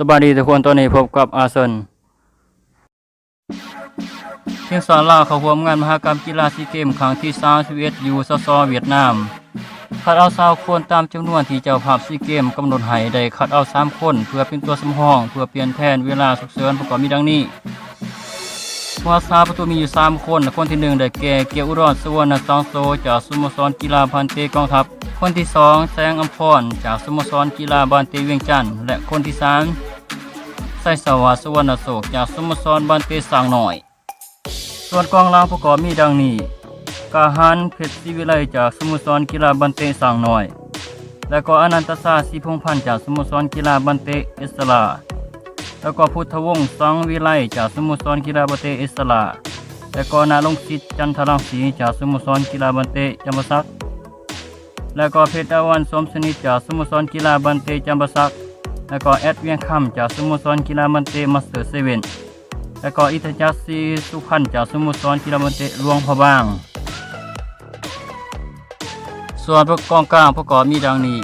สบายดีทุกคนตอนนี้พบกับอาเซนทีมสอนลาวเข้าร่วมงานมหกรรมกีฬาซีเกมครั้งที่31อยู่ซซเวียดนามคัดเอาสาวคนตามจำนวนที่เจ้าภาพซีเกมกำหนดให้ได้คัดเอา3คนเพื่อเป็นตัวสำรองเพื่อเปลี่ยนแทนเวลาฉุกเฉินประกอบมีดังนี้หัวซาประตูมีอยู่ 3 คน คนที่ 1 ได้แก่ เกียรติอุดสวรรณซองโซจากสโมสรกีฬาพันเตกองทัพ คนที่ 2 แสงอัมพร จากสโมสรกีฬาบานเตเวียงจันทน์และคนที่ 3 ไสสวัสดิ์สุวรรณโศกจากสโมสรบานเตสร้างหน่อย ส่วนกองหล่างประกอบมีดังนี้ กาหันเพชรศิวิไลจากสโมสรกีฬาบันเตสร้างหน่อย และก็อนันตศาสีพงพันธ์จากสโมสรกีฬาบันเตเอสลาแล้วก็พุทธวงศ์สังวิไลจากสโมสรกีฬาบันเตอิสระแล้วก็นาลงศิษย์จันทรังสีจากสโมสรกีฬาบันเตจำปาสักแล้วก็เพชรวันสมสนิทจากสโมสรกีฬาบันเตจำปาสัก แล้วก็แอดเวียงคำจากสโมสรกีฬาบันเตมาสเตอร์เซเว่นแล้วก็อิทจักรศรีสุพรรณจากสโมสรกีฬาบันเตหลวงพะบาง ส่วนประกองกลางประกอบมีดังนี้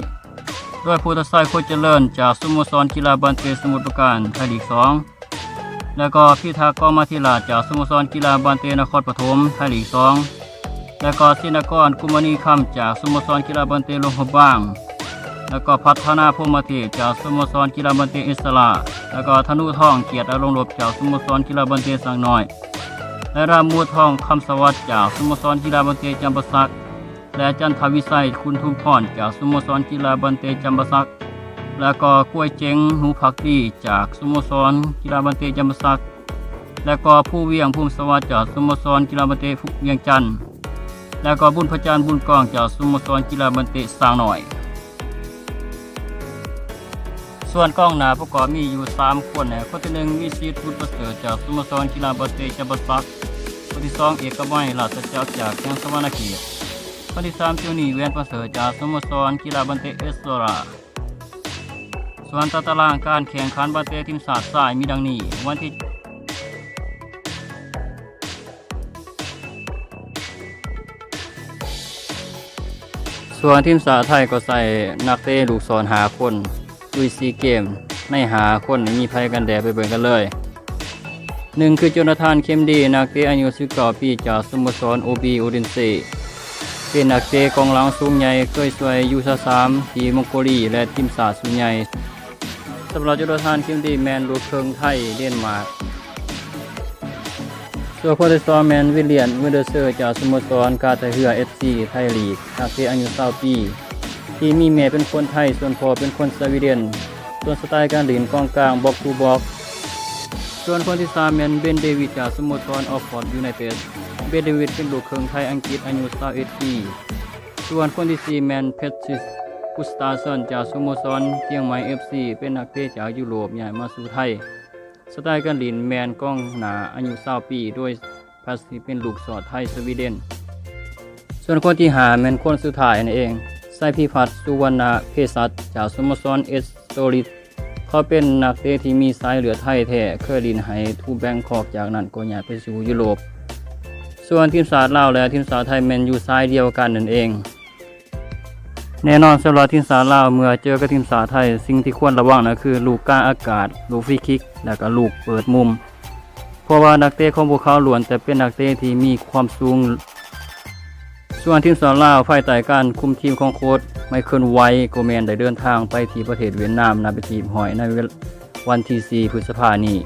ด้วยพุทธไซโคเจริญจากสโมสรกีฬาบันเตสมุทรปราการไทยลีก2แล้วก็พิธากรมาธิลาจากสโมสรกีฬาบันเตนครปฐมไทยลีก2แล้วก็ศินกรกุมณีคำจากสโมสรกีฬาบันเตลวงพะบาง แล้วก็พัฒนาพรหมเทพจากสโมสรกีฬาบันเตอิสระ แล้วก็ธนุทองเกียรติอารมณ์ลบจากสโมสรกีฬาบันเตสังน้อย และรามูทองคำสวัสดิ์จากสโมสรกีฬาบันเตจำปาสักและจันทวิสัยคุณทุมพรจากสโมสรกีฬาบันเตจำปาสักแล้วก็กล้วยเจงหนูผักดีจากสโมสรกีฬาบันเตจำปาสักและก็ผู้เวียงภูมิสวัสดิ์จากสโมสรกีฬาบันเตฟุกเวียงจันทร์และก็บุญพระจันทร์บุญกองจากสโมสรกีฬาบันเตสร้างหน่อย ส่วนกล้องหน้าประกอบมีอยู่ 3 คนนะคนที่หนึ่งวิสิตพุทธประเสริฐจากสโมสรกีฬาบันเตจำปาสักคนที่สองเอกมัยราชเจ้าจากแข้งสวรรณเขตคนที่สามจูนี่เวียนประเสริฐจากสโมสรกีฬาบันเตเอสโซราส่วนตารางการแข่งขันบันเตทีมศาสตร์สายมีดังนี้ วันที่ส่วนทีมสาไทยก็ใส่นักเตะลูกศรหาคน ลุยซีเกม ในหาคนมีภัยกันแดดไปเบิ่งกันเลยหนึ่งคือโจนาธานเคมดี นักเตะอายุ19ปีจากสโมสรโอบีอูดินเซเป็นนักเตะกองหลังสูงใหญ่เคยช่วยยูซาสามทีมมองโกลีและทีมสาสูงใหญ่สำหรับโจุดทานทีมดีแมนลูกเครงไทยเดนมาร์กส่วนโคเตสตอร์แมนวิลเลียนวินเดอร์เซอร์จากสโมสรกาตาเฮือเอฟซีไทยลีกนักเตะอายุ20ปี ที่มีแม่เป็นคนไทย ส่วนพ่อเป็นคนสวีเดน ส่วนสไตล์การเล่นกองกลางบ็อกทูบ็อกส่วนคนที่สามแมนเบนเดวิดจากสโมสรออฟฟอร์ดยูไนเต็ด เบนเดวิดเป็นลูกครึ่งไทยอังกฤษอายุ21ปี ส่วนคนที่สี่แมนเพชริสกุสตาสันจากสโมสรเชียงใหม่เอฟซีเป็นนักเตะจากยุโรปย้ายมาสู่ไทย สไตล์การเล่นแมนกล้องหนาอายุ20ปีโดยภาษีเป็นลูกสอดไทยสวีเดน ส่วนคนที่หาแมนคนสุดท้ายนั่นเอง พิพัฒน์สุวรรณเพศัตจากสโมสรเอสโตริสเขาเป็นนักเตะที่มีสายเหลือไทยแท้เคยลินให้ทูแบงคอกจากนั้นก็ย้ายไปสู่ยุโรป ส่วนทีมสาดลาวและทีมสาดไทยแมนอยู่ซ้ายเดียวกันนั่นเอง แน่นอนสำหรับทีมสาดลาวเมื่อเจอกับทีมสาดไทย สิ่งที่ควรระวังนะคือลูกกลาอากาศ ลูกฟรีคิก และก็ลูกเปิดมุม เพราะว่านักเตะของพวกเขาล้วนแต่เป็นนักเตะที่มีความสูง ส่วนทีมสอนลาวภายใต้การคุมทีมของโค้ชไมเคิลไวท์โกแมนได้เดินทางไปที่ประเทศเวียดนามนาไปทีมหอยในวันที่4พฤษภาคมนี้